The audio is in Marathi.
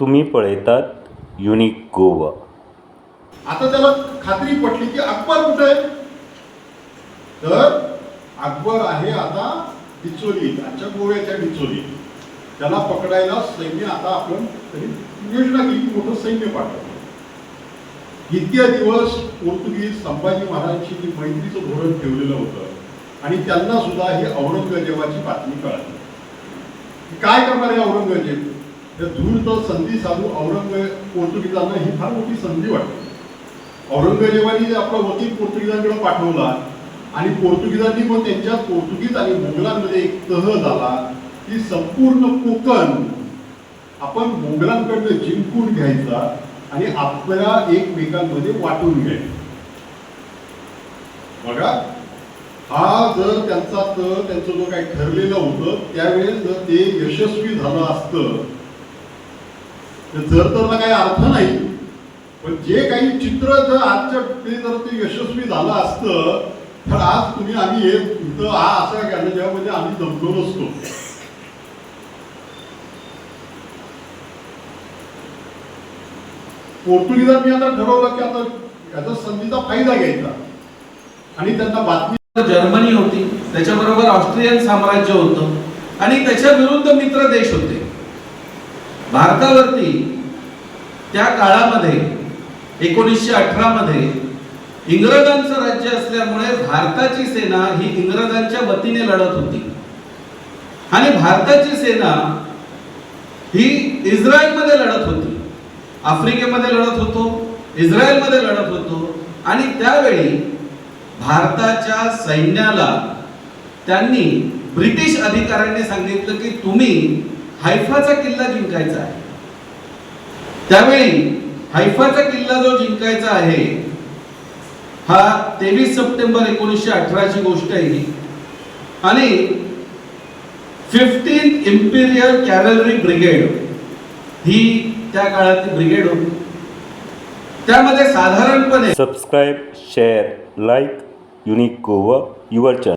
तुम्ही पळयतात युनिक गोवा. आता त्याला खात्री पटली की अकबर कुठे आहे? तर अकबर आहे आता बिचोली आमच्या गोव्याच्या बिचोली. त्याला पकडायला सैन्य आता आपण तरी योजना केली की मोठं सैन्य पाठवलं इतक्या दिवस पोर्तुगीज संभाजी महाराजांशी जी मैत्रीचं धोरण ठेवलेलं होतं आणि त्यांना सुद्धा ही औरंगजेबाची बातमी कळाली. काय करणार आहे औरंगजेब? तर धूर्त संधी साधू औरंग पोर्तुगीजांना ही फार मोठी संधी वाटते. औरंगजेबाने आपला वकील पोर्तुगीजांकडे पाठवला आणि पोर्तुगीजांनी पण त्यांच्या पोर्तुगीज आणि मोगलांमध्ये एक तह झाला की संपूर्ण कोकण आपण मोगलांकडनं जिंकून घ्यायचा आणि आपल्या एकमेकांमध्ये वाटून घ्यायचा. बघा हा जर त्यांचा तह त्यांचं जो काही ठरलेलं होतं त्यावेळेस जर ते यशस्वी झालं असतं म्हणजे जर तर काही अर्थ नाही पण जे काही चित्र जर आजच्या ते जर ते यशस्वी झालं असतं तर आज तुम्ही आम्ही हे तुमचं हा असा केलं ज्यामध्ये आम्ही जमलो नसतो पोर्तुगीजांनी आता ठरवलं की आता याचा संधीचा फायदा घ्यायचा. आणि त्यांना बातमी जर्मनी होती त्याच्याबरोबर ऑस्ट्रियन साम्राज्य होतं आणि त्याच्या विरुद्ध मित्र देश होते. भारतावरती त्या काळामध्ये एकोणीसशे अठरा मध्ये इंग्रजांचं राज्य असल्यामुळे भारताची सेना ही इंग्रजांच्या वतीने लढत होती. आणि भारताची सेना ही इस्रायलमध्ये लढत होती. आफ्रिकेमध्ये लढत होतो इस्रायलमध्ये लढत होतो. आणि त्यावेळी भारताच्या सैन्याला त्यांनी ब्रिटिश अधिकाऱ्यांनी सांगितलं की तुम्ही हायफाचा किल्ला जिंकायचा आहे. त्यावेळी हायफाचा किल्ला जो जिंकायचा आहे हा तेवीस सप्टेंबर एकोणीसशे अठराची गोष्ट आहे ही. आणि फिफ्टीन इम्पिरियल कॅव्हलरी ब्रिगेड ही त्या काळातली ब्रिगेड होती. त्यामध्ये साधारणपणे subscribe share like unique Goa your channel